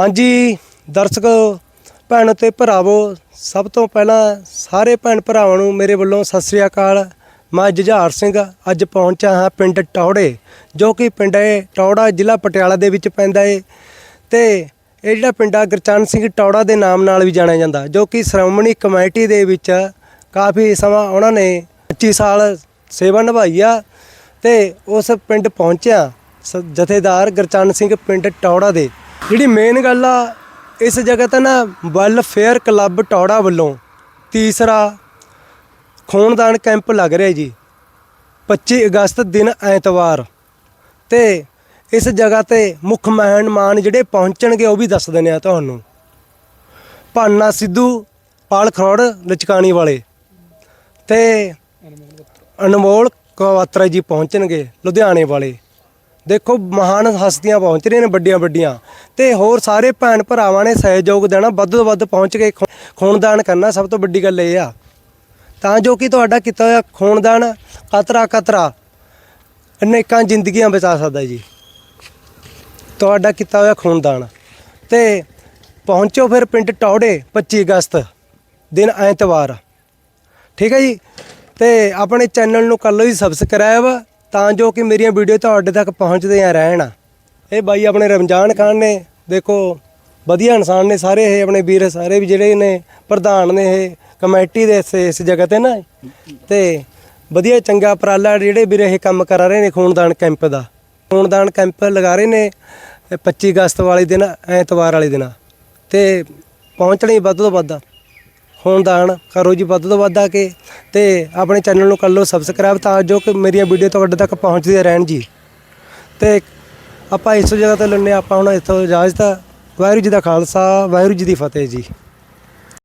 ਹਾਂਜੀ, ਦਰਸ਼ਕੋ, ਭੈਣ ਤੇ ਭਰਾਵੋ, ਸਭ ਤੋਂ ਪਹਿਲਾਂ ਸਾਰੇ ਭੈਣ ਭਰਾਵਾਂ ਨੂੰ ਮੇਰੇ ਵੱਲੋਂ ਸਤਿ ਸ੍ਰੀ ਅਕਾਲ। ਮੈਂ ਜੁਝਾਰ ਸਿੰਘ, ਅੱਜ ਪਹੁੰਚਿਆ ਹਾਂ ਪਿੰਡ ਟੌੜੇ, ਜੋ ਕਿ ਪਿੰਡ ਹੈ, ਟੌੜਾ ਜ਼ਿਲ੍ਹਾ ਪਟਿਆਲਾ ਦੇ ਵਿੱਚ ਪੈਂਦਾ ਹੈ ਤੇ ਇਹ ਜਿਹੜਾ ਪਿੰਡ ਆ ਗੁਰਚਰਨ ਸਿੰਘ ਟੌੜਾ ਦੇ ਨਾਮ ਨਾਲ ਵੀ ਜਾਣਿਆ ਜਾਂਦਾ, ਜੋ ਕਿ ਸ਼੍ਰੋਮਣੀ ਕਮੇਟੀ ਦੇ ਵਿੱਚ ਕਾਫੀ ਸਮਾਂ ਉਹਨਾਂ ਨੇ 25 ਸਾਲ ਸੇਵਾ ਨਿਭਾਈ ਆ ਤੇ ਉਸ ਪਿੰਡ ਪਹੁੰਚਿਆ, ਸ- ਜਥੇਦਾਰ ਗੁਰਚਰਨ ਸਿੰਘ ਪਿੰਡ ਟੌੜਾ ਦੇ। ਜਿਹੜੀ ਮੇਨ ਗੱਲ ਆ, ਇਸ ਜਗ੍ਹਾ ਤੇ ਨਾ ਵੈਲਫੇਅਰ ਕਲੱਬ ਟੌੜਾ ਵੱਲੋਂ ਤੀਸਰਾ ਖੂਨਦਾਨ ਕੈਂਪ ਲੱਗ ਰਿਹਾ ਜੀ 25 ਅਗਸਤ ਦਿਨ ਐਤਵਾਰ। ਤੇ ਇਸ ਜਗ੍ਹਾ ਤੇ ਮੁੱਖ ਮਹਿਮਾਨ ਜਿਹੜੇ ਪਹੁੰਚਣਗੇ ਉਹ ਵੀ ਦੱਸ ਦਿੰਦੇ ਆ ਤੁਹਾਨੂੰ। ਭਾਨਾ ਸਿੱਧੂ, ਪਾਲ ਖਰੋੜ, ਲਚਕਾਣੀ ਵਾਲੇ। ਤੇ ਅਨਮੋਲ ਕਵਾਤਰਾ ਜੀ ਪਹੁੰਚਣਗੇ, ਲੁਧਿਆਣੇ ਵਾਲੇ। ਦੇਖੋ ਮਹਾਨ ਹਸਤੀਆਂ ਪਹੁੰਚ ਰਹੀਆਂ ਨੇ ਵੱਡੀਆਂ ਵੱਡੀਆਂ। ਤੇ ਹੋਰ ਸਾਰੇ ਭੈਣ ਭਰਾਵਾਂ ਨੇ ਸਹਿਯੋਗ ਦੇਣਾ, ਵੱਧ ਤੋਂ ਵੱਧ ਪਹੁੰਚ ਕੇ ਖੂ- ਖੂਨਦਾਨ ਕਰਨਾ ਸਭ ਤੋਂ ਵੱਡੀ ਗੱਲ ਇਹ ਆ। ਤਾਂ ਜੋ ਕਿ ਤੁਹਾਡਾ ਕੀਤਾ ਹੋਇਆ ਖੂਨਦਾਨ ਕਤਰਾ ਕਤਰਾ ਅਨੇਕਾਂ ਜ਼ਿੰਦਗੀਆਂ ਬਚਾ ਸਕਦਾ ਜੀ। ਤੁਹਾਡਾ ਕੀਤਾ ਹੋਇਆ ਖੂਨਦਾਨ। ਤੇ ਪਹੁੰਚੋ ਫਿਰ ਪਿੰਡ ਟੌੜੇ 25 ਅਗਸਤ, ਦਿਨ ਐਤਵਾਰ। ਠੀਕ ਹੈ ਜੀ? ਤੇ ਆਪਣੇ ਚੈਨਲ ਨੂੰ ਕਰ ਲਓ ਜੀ ਸਬਸਕ੍ਰਾਈਬ ਤਾਂ ਜੋ ਕਿ ਮੇਰੀਆਂ ਵੀਡੀਓ ਤੁਹਾਡੇ ਤੱਕ ਪਹੁੰਚਦੀਆਂ ਰਹਿਣ। ਇਹ ਬਾਈ ਆਪਣੇ ਰਮਜ਼ਾਨ ਖਾਨ ਨੇ, ਦੇਖੋ, ਵਧੀਆ ਇਨਸਾਨ ਨੇ ਸਾਰੇ ਇਹ, ਆਪਣੇ ਵੀਰ ਸਾਰੇ ਵੀ ਜਿਹੜੇ ਨੇ, ਪ੍ਰਧਾਨ ਨੇ ਇਹ, ਕਮੇਟੀ ਦੇ ਇਸ ਇਸ ਜਗ੍ਹਾ ਤੇ ਨਾ। ਤੇ ਵਧੀਆ ਚੰਗਾ ਉਪਰਾਲਾ ਜਿਹੜੇ ਵੀਰ ਇਹ ਕੰਮ ਕਰਾ ਰਹੇ ਨੇ ਖੂਨਦਾਨ ਕੈਂਪ ਦਾ। ਖੂਨਦਾਨ ਕੈਂਪ ਲਗਾ ਰਹੇ ਨੇ ਇਹ 25 ਅਗਸਤ ਵਾਲੇ ਦਿਨ, ਐਤਵਾਰ ਵਾਲੇ ਦਿਨ। ਤੇ ਪਹੁੰਚਣੀ ਵੱਧ ਤੋਂ ਵੱਧ ਖੂਨਦਾਨ ਕਰੋ ਜੀ ਵੱਧ ਤੋਂ ਵੱਧ ਆ ਕੇ ਤੇ ਆਪਣੇ ਚੈਨਲ ਨੂੰ ਕਰ ਲਓ ਸਬਸਕ੍ਰਾਈਬ ਤਾਂ ਜੋ ਕਿ ਮੇਰੀਆਂ ਵੀਡੀਓ ਤੁਹਾਡੇ ਤੱਕ ਪਹੁੰਚਦੀਆਂ ਰਹਿਣ ਜੀ। ਤੇ ਆਪਾਂ ਇਸ ਜਗ੍ਹਾ ਤੇ ਲੈਣੇ ਆਪਾਂ ਹੁਣ ਇੱਥੋਂ ਇਜਾਜ਼ਤ ਵਾਹਿਗੁਰੂ ਜੀ ਦਾ ਖਾਲਸਾ, ਵਾਹਿਗੁਰੂ ਜੀ ਦੀ ਫਤਿਹ ਜੀ।